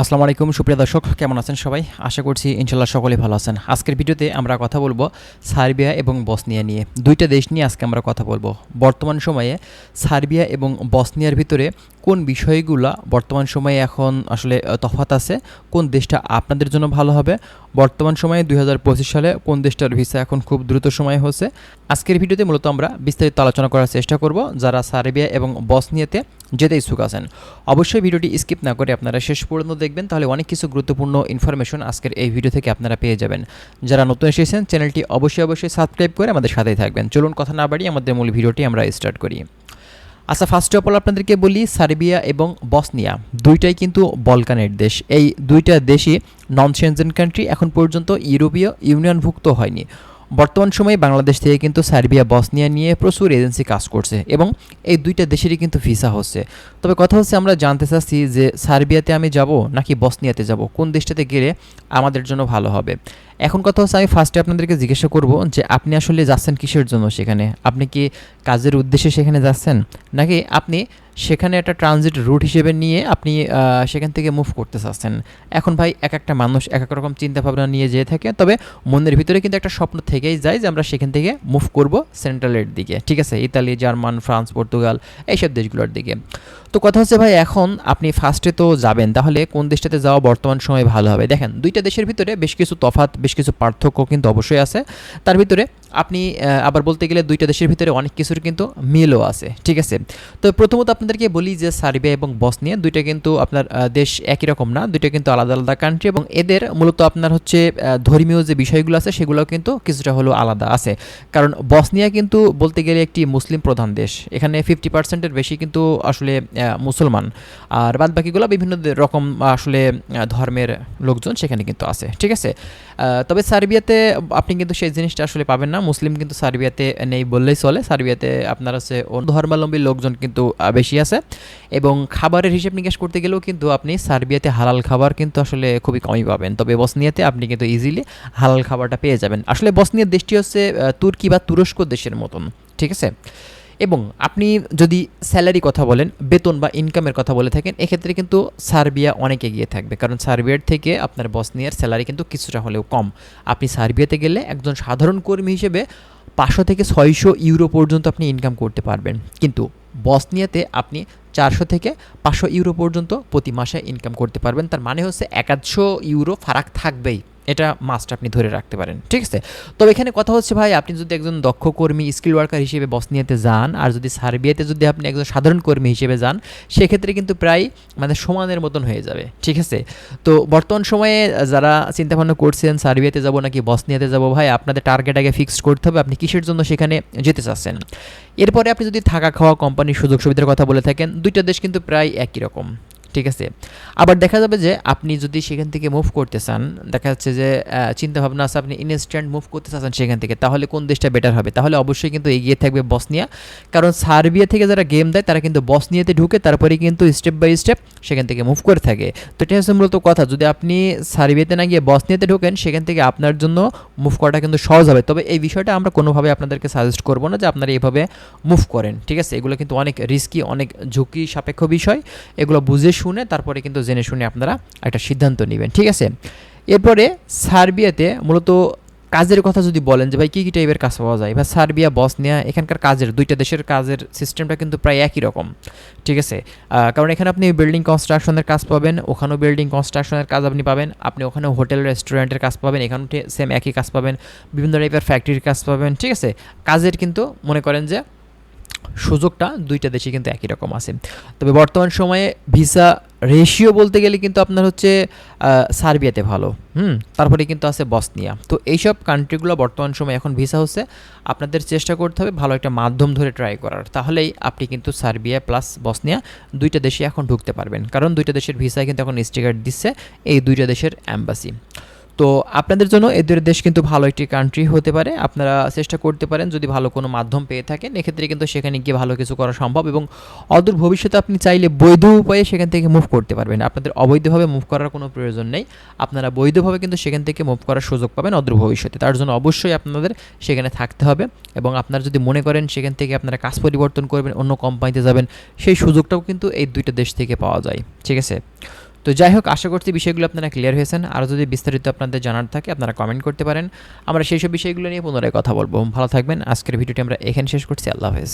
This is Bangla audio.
আসসালামু আলাইকুম, সুপ্রিয় দর্শক, কেমন আছেন সবাই? আশা করছি ইনশাল্লাহ সকলেই ভালো আছেন। আজকের ভিডিওতে আমরা কথা বলব সার্বিয়া এবং বসনিয়া নিয়ে। দুইটা দেশ নিয়ে আজকে আমরা কথা বলব। বর্তমান সময়ে সার্বিয়া এবং বসনিয়ার ভিতরে কোন বিষয়গুলো বর্তমান সময়ে এখন আসলে তফাৎ আছে, কোন দেশটা আপনাদের জন্য ভালো হবে, বর্তমান সময়ে দুই হাজার পঁচিশ সালে কোন দেশটার ভিসা এখন খুব দ্রুত সময় হচ্ছে, আজকের ভিডিওতে মূলত আমরা বিস্তারিত আলোচনা করার চেষ্টা করব যারা সার্বিয়া এবং বসনিয়াতে যেতে ইচ্ছুক আছেন। অবশ্যই ভিডিওটি স্কিপ না করে আপনারা শেষ পর্যন্ত দেখবেন, তাহলে অনেক কিছু গুরুত্বপূর্ণ ইনফরমেশন আজকের এই ভিডিও থেকে আপনারা পেয়ে যাবেন। যারা নতুন এসেছেন, চ্যানেলটি অবশ্যই অবশ্যই সাবস্ক্রাইব করে আমাদের সাথেই থাকবেন। চলুন কথা না বাড়িয়ে আমাদের মূল ভিডিওটি আমরা স্টার্ট করি। আচ্ছা ফার্স্ট অফ অল আপনাদেরকে বলি, সার্বিয়া এবং বসনিয়া দুইটাই কিন্তু বলকানের দেশ। এই দুইটা দেশই নন সেনজেন কান্ট্রি এখন পর্যন্ত ইউরোপীয় ইউনিয়নভুক্ত হয়নি। বর্তমান সময়ে বাংলাদেশ থেকে কিন্তু সার্বিয়া, বসনিয়া নিয়ে প্রচুর এজেন্সি কাজ করছে এবং এই দুইটা দেশেরই কিন্তু ভিসা হচ্ছে। তবে কথা হচ্ছে আমরা জানতে চাচ্ছি যে সার্বিয়াতে আমি যাব নাকি বসনিয়াতে যাব? কোন দেশটাতে গেলে আমাদের জন্য ভালো হবে? এখন কথা হচ্ছে আমি ফার্স্টে আপনাদেরকে জিজ্ঞাসা করব যে আপনি আসলে যাচ্ছেন কিসের জন্য সেখানে? আপনি কি কাজের উদ্দেশ্যে সেখানে যাচ্ছেন? নাকি আপনি সেখানে একটা ট্রানজিট রুট হিসেবে নিয়ে আপনি সেখান থেকে মুভ করতে চাচ্ছেন। এখন ভাই এক একটা মানুষ এক এক রকম চিন্তা ভাবনা নিয়ে যেয়ে থাকে, তবে মনের ভিতরে কিন্তু একটা স্বপ্ন থেকেই যায় যে আমরা সেখান থেকে মুভ করব সেন্ট্রালের দিকে, ঠিক আছে? ইতালি, জার্মান, ফ্রান্স, পর্তুগাল, এইসব দেশগুলোর দিকে। তো কথা হচ্ছে ভাই এখন আপনি ফার্স্টে তো যাবেন, তাহলে কোন দেশটাতে যাওয়া বর্তমান সময়ে ভালো হবে? দেখেন, দুইটা দেশের ভিতরে বেশ কিছু তফাৎ, বেশ কিছু পার্থক্য কিন্তু অবশ্যই আছে। তার ভিতরে আপনি আবার বলতে গেলে দুইটা দেশের ভিতরে অনেক কিছুর কিন্তু মিলও আছে, ঠিক আছে? তো প্রথমত আপনাদেরকে বলি যে সার্বিয়া এবং বসনিয়া দুইটা কিন্তু আপনার দেশ একই রকম না, দুইটা কিন্তু আলাদা আলাদা কান্ট্রি এবং এদের মূলত আপনার হচ্ছে ধর্মীয় যে বিষয়গুলো আছে সেগুলো কিন্তু কিছুটা হলেও আলাদা আছে। কারণ বসনিয়া কিন্তু বলতে গেলে একটি মুসলিম প্রধান দেশ, এখানে ফিফটি পার্সেন্টের বেশি কিন্তু আসলে মুসলমান। আর বাদ বাকিগুলো বিভিন্ন রকম আসলে ধর্মের লোকজন সেখানে কিন্তু আছে, ঠিক আছে? তবে সার্বিয়াতে আপনি কিন্তু সেই জিনিসটা আসলে পাবেন না। মুসলিম কিন্তু সার্বিয়াতে নেই বললেই চলে। সার্বিয়াতে আপনার আছে ধর্মাবলম্বী লোকজন কিন্তু বেশি আছে। এবং খাবারের হিসেব নিকাশ করতে গেলেও কিন্তু আপনি সার্বিয়াতে হালাল খাবার কিন্তু আসলে খুবই কমই পাবেন। তবে বসনিয়াতে আপনি কিন্তু ইজিলি হালাল খাবারটা পেয়ে যাবেন। আসলে বসনিয়ার দেশটি হচ্ছে তুর্কি বা তুরস্ক দেশের মতন। ঠিক আছে? এবং আপনি যদি স্যালারি কথা বলেন, বেতন বা ইনকামের কথা বলে থাকেন, এক্ষেত্রে কিন্তু সার্বিয়া অনেক এগিয়ে থাকবে। কারণ সার্বিয়ার থেকে আপনার বসনিয়ার স্যালারি কিন্তু কিছুটা হলেও কম। আপনি সার্বিয়াতে গেলে একজন সাধারণ কর্মী হিসেবে পাঁচশো থেকে ছয়শো ইউরো পর্যন্ত আপনি ইনকাম করতে পারবেন। কিন্তু বসনিয়াতে আপনি চারশো থেকে পাঁচশো ইউরো পর্যন্ত প্রতি মাসে ইনকাম করতে পারবেন। তার মানে হচ্ছে একাদশো ইউরো ফারাক থাকবেই। এটা মাস্ট আপনি ধরে রাখতে পারেন, ঠিক আছে? তবে এখানে কথা হচ্ছে ভাই, আপনি যদি একজন দক্ষ কর্মী স্কিল ওয়ার্কার হিসেবে বসনিয়াতে যান, আর যদি সার্বিয়াতে যদি আপনি একজন সাধারণ কর্মী হিসেবে যান, সেক্ষেত্রে কিন্তু প্রায় মানে সমানের মতন হয়ে যাবে, ঠিক আছে? তো বর্তমান সময়ে যারা চিন্তাভাবনা করছেন, সার্বিয়াতে যাব নাকি বসনিয়াতে যাব, ভাই, আপনাদের টার্গেট আগে ফিক্সড করতে হবে, আপনি কিসের জন্য সেখানে যেতে চাচ্ছেন? এরপরে আপনি যদি থাকা খাওয়া কোম্পানির সুযোগ সুবিধার কথা বলে থাকেন, দুইটা দেশ কিন্তু প্রায় একই রকম ঠিক আছে। আবার দেখা যাবে যে আপনি যদি সেখান থেকে মুভ করতে চান দেখা যাচ্ছে যে আহ, চিন্তা ভাবনা আছে আপনি ইনস্ট্যান্ট মুভ করতে চাচ্ছেন সেখান থেকে তাহলে কোন দেশটা বেটার হবে? তাহলে অবশ্যই কিন্তু এগিয়ে থাকবে বসনিয়া। কারণ সার্বিয়া থেকে যারা গেম দেয় তারা কিন্তু বসনিয়াতে ঢুকে তারপরে কিন্তু স্টেপ বাই স্টেপ সেখান থেকে মুভ করে থাকে। তো এটা হচ্ছে মূলত কথা। যদি আপনি সার্বিয়াতে না গিয়ে বসনিয়াতে ঢোকেন সেখান থেকে আপনার জন্য মুভ করাটা কিন্তু সহজ হবে। তবে এই বিষয়টা আমরা কোনোভাবে আপনাদেরকে সাজেস্ট করব না যে আপনারা এইভাবে মুভ করেন ঠিক আছে? এগুলো কিন্তু অনেক রিস্কি অনেক ঝুঁকি সাপেক্ষ বিষয়। এগুলো বুঝে শুনে, তারপরে কিন্তু জেনে শুনে আপনারা একটা সিদ্ধান্ত নেবেন, ঠিক আছে? এরপরে সার্বিয়াতে মূলত কাজের কথা যদি বলেন যে, ভাই, কী কী টাইপের কাজ পাওয়া যায়? বা সার্বিয়া, বসনিয়া, এখানকার কাজের, দুইটা দেশের কাজের সিস্টেমটা কিন্তু প্রায় একই রকম, ঠিক আছে? কারণ এখানে আপনি বিল্ডিং কনস্ট্রাকশনের কাজ পাবেন, ওখানেও বিল্ডিং কনস্ট্রাকশনের কাজ আপনি পাবেন, আপনি ওখানে হোটেল রেস্টুরেন্টের কাজ পাবেন এখানে সেম একই কাজ পাবেন, বিভিন্ন টাইপের ফ্যাক্টরির কাজ পাবেন, ঠিক আছে? কাজের কিন্তু মনে করেন যে সুযোগটা দুইটা দেশে কিন্তু একই রকম আছে। তবে বর্তমান সময়ে ভিসা রেশিও বলতে গেলে কিন্তু আপনার হচ্ছে সার্বিয়াতে ভালো, হুম? তারপরে কিন্তু আছে বসনিয়া। তো এইসব কান্ট্রিগুলো বর্তমান সময়ে এখন ভিসা হচ্ছে, আপনাদের চেষ্টা করতে হবে ভালো একটা মাধ্যম ধরে ট্রাই করার। তাহলেই আপনি কিন্তু সার্বিয়া প্লাস বসনিয়া দুইটা দেশে এখন ঢুকতে পারবেন। কারণ দুইটা দেশের ভিসায় কিন্তু এখন স্টিকার দিচ্ছে এই দুইটা দেশের অ্যাম্বাসি তো আপনাদের জন্য এদের দেশ কিন্তু ভালো একটি কান্ট্রি হতে পারে। আপনারা চেষ্টা করতে পারেন যদি ভালো কোনো মাধ্যম পেয়ে থাকেন। এক্ষেত্রে কিন্তু সেখানে গিয়ে ভালো কিছু করা সম্ভব এবং অদূর ভবিষ্যতে আপনি চাইলে বৈধ উপায়ে সেখান থেকে মুভ করতে পারবেন। আপনাদের অবৈধভাবে মুভ করার কোনো প্রয়োজন নেই। আপনারা বৈধভাবে কিন্তু সেখান থেকে মুভ করার সুযোগ পাবেন অদূর ভবিষ্যতে। তার জন্য অবশ্যই আপনাদের সেখানে থাকতে হবে এবং আপনারা যদি মনে করেন সেখান থেকে আপনারা কাজ পরিবর্তন করবেন, অন্য কোম্পানিতে যাবেন, সেই সুযোগটাও কিন্তু এই দুইটা দেশ থেকে পাওয়া যায়। ঠিক আছে? তো যাই হোক, আশা করছি বিষয়গুলো আপনারা ক্লিয়ার হয়েছেন। আরও যদি বিস্তারিত আপনাদের জানার থাকে, আপনারা কমেন্ট করতে পারেন। আমরা সেই সব বিষয়গুলো নিয়ে পুনরায় কথা বলব। ভালো থাকবেন। আজকের ভিডিওটি আমরা এখানে শেষ করছি। আল্লাহ হাফেজ।